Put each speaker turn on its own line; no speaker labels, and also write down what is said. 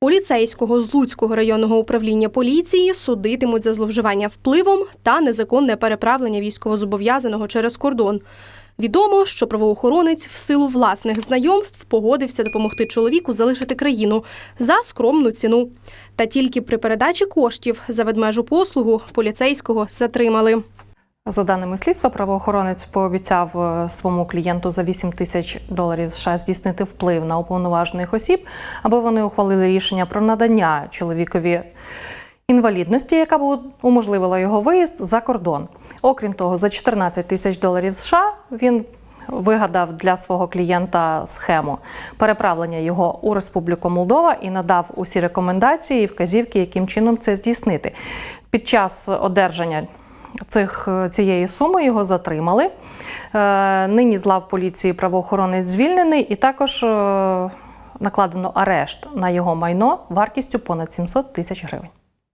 Поліцейського з Луцького районного управління поліції судитимуть за зловживання впливом та незаконне переправлення військовозобов'язаного через кордон. Відомо, що правоохоронець в силу власних знайомств погодився допомогти чоловіку залишити країну за скромну ціну. Та тільки при передачі коштів за ведмежу послугу поліцейського затримали.
За даними слідства, правоохоронець пообіцяв е, своєму клієнту за 8 тисяч доларів США здійснити вплив на уповноважених осіб, аби вони ухвалили рішення про надання чоловікові інвалідності, яка б уможливила його виїзд за кордон. Окрім того, за 14 тисяч доларів США він вигадав для свого клієнта схему переправлення його у Республіку Молдова і надав усі рекомендації і вказівки, яким чином це здійснити. Під час одержання цих, цієї суми його затримали. Е, нині з лав поліції правоохоронець звільнений і також е, накладено арешт на його майно вартістю понад 700 тисяч гривень.